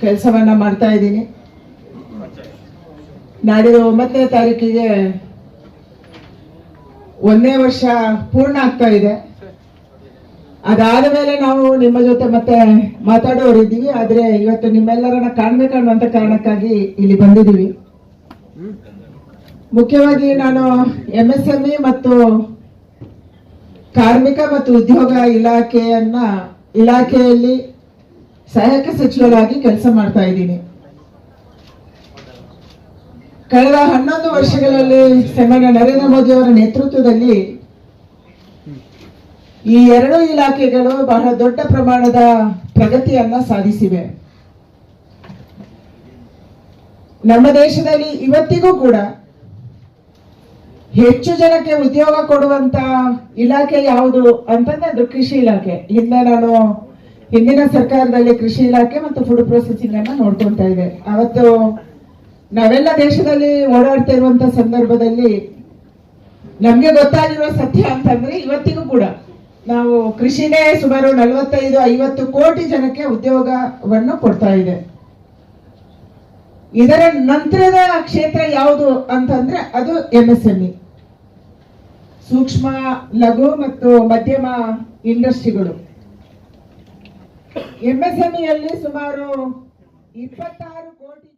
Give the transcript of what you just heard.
ಕೆಲಸವನ್ನ ಮಾಡ್ತಾ ಇದ್ದೀನಿ. ನಾಡಿದ ಒಂಬತ್ತನೇ ತಾರೀಕಿಗೆ ಒಂದೇ ವರ್ಷ ಪೂರ್ಣ ಆಗ್ತಾ ಇದೆ. ಅದಾದ ಮೇಲೆ ನಾವು ನಿಮ್ಮ ಜೊತೆ ಮತ್ತೆ ಮಾತಾಡೋರಿದ್ದೀವಿ ಆದ್ರೆ ಇವತ್ತು ನಿಮ್ಮೆಲ್ಲರನ್ನ ಕಾಣ್ಬೇಕನ್ನುವಂತ ಕಾರಣಕ್ಕಾಗಿ ಇಲ್ಲಿ ಬಂದಿದ್ದೀವಿ. ಮುಖ್ಯವಾಗಿ ನಾನು ಎಂ ಎಸ್ ಎಂಇ ಮತ್ತು ಕಾರ್ಮಿಕ ಮತ್ತು ಉದ್ಯೋಗ ಇಲಾಖೆಯನ್ನ ಇಲಾಖೆಯಲ್ಲಿ ಸಹಾಯಕ ಸಚಿವರಾಗಿ ಕೆಲಸ ಮಾಡ್ತಾ ಇದ್ದೀನಿ. ಕಳೆದ ಹನ್ನೊಂದು ವರ್ಷಗಳಲ್ಲಿ ಸನ್ಮಾನ್ಯ ನರೇಂದ್ರ ಮೋದಿ ಅವರ ನೇತೃತ್ವದಲ್ಲಿ ಈ ಎರಡು ಇಲಾಖೆಗಳು ಬಹಳ ದೊಡ್ಡ ಪ್ರಮಾಣದ ಪ್ರಗತಿಯನ್ನ ಸಾಧಿಸಿವೆ. ನಮ್ಮ ದೇಶದಲ್ಲಿ ಇವತ್ತಿಗೂ ಕೂಡ ಹೆಚ್ಚು ಜನಕ್ಕೆ ಉದ್ಯೋಗ ಕೊಡುವಂತ ಇಲಾಖೆ ಯಾವುದು ಅಂತಂದ್ರೆ ಅದು ಕೃಷಿ ಇಲಾಖೆ. ಹಿಂದೆ ನಾನು ಹಿಂದಿನ ಸರ್ಕಾರದಲ್ಲಿ ಕೃಷಿ ಇಲಾಖೆ ಮತ್ತು ಫುಡ್ ಪ್ರೊಸೆಸಿಂಗ್ ಅನ್ನ ನೋಡ್ಕೊಳ್ತಾ ಇದೆ. ಅವತ್ತು ನಾವೆಲ್ಲ ದೇಶದಲ್ಲಿ ಓಡಾಡ್ತಾ ಇರುವಂತ ಸಂದರ್ಭದಲ್ಲಿ ನಮ್ಗೆ ಗೊತ್ತಾಗಿರೋ ಸತ್ಯ ಅಂತಂದ್ರೆ ಇವತ್ತಿಗೂ ಕೂಡ ನಾವು ಕೃಷಿನೇ ಸುಮಾರು ನಲವತ್ತೈದು, ಐವತ್ತು ಕೋಟಿ ಜನಕ್ಕೆ ಉದ್ಯೋಗವನ್ನು ಕೊಡ್ತಾ ಇದೆ. ಇದರ ನಂತರದ ಕ್ಷೇತ್ರ ಯಾವುದು ಅಂತಂದ್ರೆ ಅದು ಎಂಎಸ್ಎಂಇ ಸೂಕ್ಷ್ಮ, ಲಘು ಮತ್ತು ಮಧ್ಯಮ ಇಂಡಸ್ಟ್ರಿಗಳು. ಎಂಎಸ್ಎಂಇಯಲ್ಲಿ ಸುಮಾರು ಇಪ್ಪತ್ತಾರು ಕೋಟಿ